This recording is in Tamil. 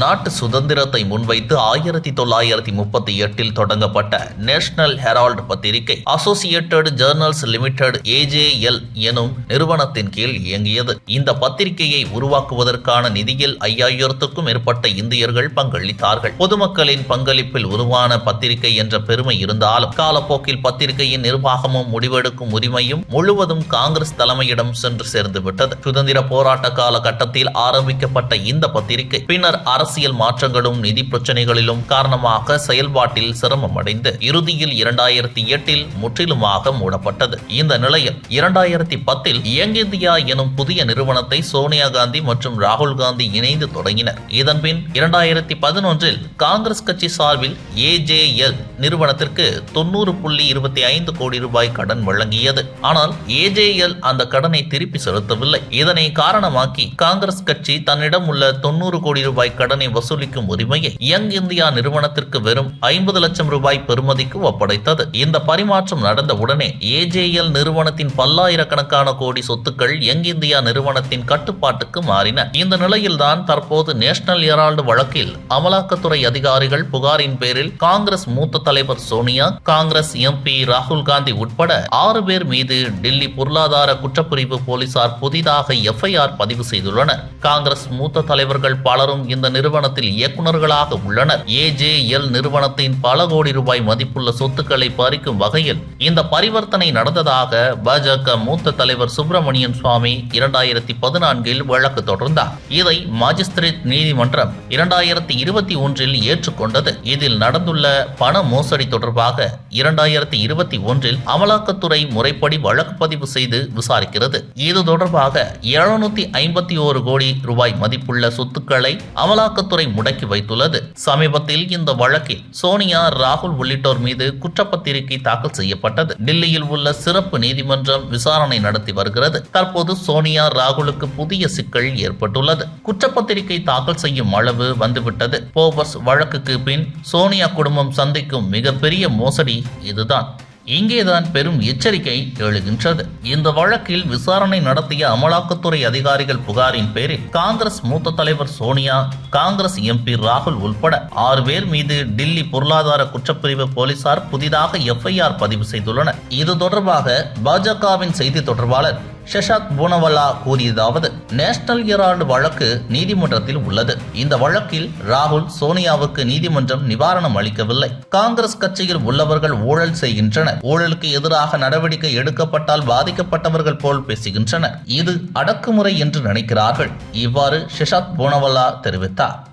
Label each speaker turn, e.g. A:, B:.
A: நாட்டு சுதந்திரத்தை முன்வைத்து ஆயிரத்தி தொள்ளாயிரத்தி முப்பத்தி எட்டில் தொடங்கப்பட்ட நேஷனல் ஹெரால்டு பத்திரிகை அசோசியேட்டட் ஜேர்னல்ஸ் லிமிடெட் ஏஜேஎல் எனும் நிறுவனத்தின் கீழ் இயங்கியது. இந்த பத்திரிகையை உருவாக்குவதற்கான நிதியில் ஐயாயிரத்துக்கும் மேற்பட்ட இந்தியர்கள் பங்களித்தார்கள். பொதுமக்களின் பங்களிப்பில் உருவான பத்திரிகை என்ற பெருமை இருந்தாலும் காலப்போக்கில் பத்திரிகையின் நிர்வாகமும் முடிவெடுக்கும் உரிமையும் முழுவதும் காங்கிரஸ் தலைமையிடம் சென்று சேர்ந்துவிட்டது. சுதந்திர போராட்ட காலகட்டத்தில் ஆரம்பிக்கப்பட்ட இந்த பத்திரிகை பின்னர் அரசியல் மாற்றங்களும் நிதி பிரச்சனைகளிலும் காரணமாக செயல்பாட்டில் சிரமம் அடைந்து இறுதியில் இரண்டாயிரத்தி எட்டில் முற்றிலுமாக மூடப்பட்டது. இந்த நிலையில் இரண்டாயிரத்தி பத்தில் யங் இந்தியா எனும் புதிய நிறுவனத்தை சோனியா காந்தி மற்றும் ராகுல் காந்தி இணைந்து தொடங்கினர். இதன்பின் இரண்டாயிரத்தி பதினொன்றில் காங்கிரஸ் கட்சி சார்பில் ஏஜேஎல் நிறுவனத்திற்கு தொண்ணூறு புள்ளி இருபத்தி ஐந்து கோடி ரூபாய் கடன் வழங்கியது. ஆனால் ஏஜேஎல் அந்த கடனை திருப்பி செலுத்தவில்லை. இதனை காரணமாக்கி காங்கிரஸ் கட்சி தன்னிடம் உள்ள தொண்ணூறு கோடி ரூபாய் கடன் வசூலிக்கும் உரிமையை யங் இந்தியா நிறுவனத்திற்கு வெறும் ஐம்பது லட்சம் ரூபாய் பெறுமதிக்கு ஒப்படைத்தது. இந்த பரிமாற்றம் நடந்த உடனே ஏஜேஎல் நிறுவனத்தின் பல்லாயிரக்கணக்கான கோடி சொத்துக்கள் யங் இந்தியா நிறுவனத்தின் கட்டுப்பாட்டுக்கு மாறின. இந்த நிலையில்தான் தற்போது நேஷனல் ஹெரால்டு வழக்கில் அமலாக்கத்துறை அதிகாரிகள் புகாரின் பேரில் காங்கிரஸ் மூத்த தலைவர் சோனியா காங்கிரஸ் எம்பி ராகுல் காந்தி உட்பட ஆறு பேர் மீது டெல்லி பொருளாதார குற்றப்பிரிவு போலீசார் புதிதாக எஃப்ஐஆர் பதிவு செய்துள்ளனர். காங்கிரஸ் மூத்த தலைவர்கள் பலரும் இந்த நிறுவனத்தில் இயக்குநர்களாக உள்ளனர். ஏஜேஎல் நிறுவனத்தின் பல கோடி ரூபாய் மதிப்புள்ள சொத்துக்களை பறிக்கும் வகையில் இந்த பரிவர்த்தனை நடந்ததாக பாஜக மூத்த தலைவர் சுப்பிரமணியன் சுவாமி இரண்டாயிரத்தி பதினான்கில் வழக்கு தொடர்ந்தார். இதை மாஜிஸ்திரேட் நீதிமன்றம் இரண்டாயிரத்தி இருபத்தி ஒன்றில் ஏற்றுக்கொண்டது. இதில் நடந்துள்ள பண மோசடி தொடர்பாக இரண்டாயிரத்தி இருபத்தி ஒன்றில் அமலாக்கத்துறை முறைப்படி வழக்கு பதிவு செய்து விசாரிக்கிறது. இது தொடர்பாக எழுநூத்தி ஐம்பத்தி ஓரு கோடி ரூபாய் மதிப்புள்ள சொத்துக்களை அமலாக்கத்துறை முடக்கி வைத்துள்ளது. சமீபத்தில் இந்த வழக்கில் சோனியா ராகுல் உள்ளிட்டோர் மீது குற்றப்பத்திரிகை தாக்கல் செய்யப்பட்டது. டெல்லியில் உள்ள சிறப்பு நீதிமன்றம் விசாரணை நடத்தி வருகிறது. தற்போது சோனியா ராகுலுக்கு புதிய சிக்கல் ஏற்பட்டுள்ளது. குற்றப்பத்திரிகை தாக்கல் செய்யும் அளவு வந்துவிட்டது. போபர்ஸ் வழக்குக்கு பின் சோனியா குடும்பம் சந்திக்கும் மிகப்பெரிய மோசடி இதுதான். இங்கேதான் பெரும் எச்சரிக்கை எழுகின்றது. இந்த வழக்கில் விசாரணை நடத்திய அமலாக்கத்துறை அதிகாரிகள் புகாரின் பேரில் காங்கிரஸ் மூத்த தலைவர் சோனியா காங்கிரஸ் எம்பி ராகுல் உள்பட ஆறு பேர் மீது டில்லி பொருளாதார குற்றப்பிரிவு போலீசார் புதிதாக எஃப்ஐஆர் பதிவு செய்துள்ளனர். இது தொடர்பாக பாஜகவின் செய்தி தொடர்பாளர் ஷஷாத் பூனவல்லா கூறியதாவது நேஷனல் ஹெரால்டு வழக்கு நீதிமன்றத்தில் உள்ளது. இந்த வழக்கில் ராகுல் சோனியாவுக்கு நீதிமன்றம் நிவாரணம் அளிக்கவில்லை. காங்கிரஸ் கட்சியில் உள்ளவர்கள் ஊழல் செய்கின்றனர். ஊழலுக்கு எதிராக நடவடிக்கை எடுக்கப்பட்டால் பாதிக்கப்பட்டவர்கள் போல் பேசுகின்றனர். இது அடக்குமுறை என்று நினைக்கிறார்கள். இவ்வாறு ஷஷாத் பூனவல்லா தெரிவித்தார்.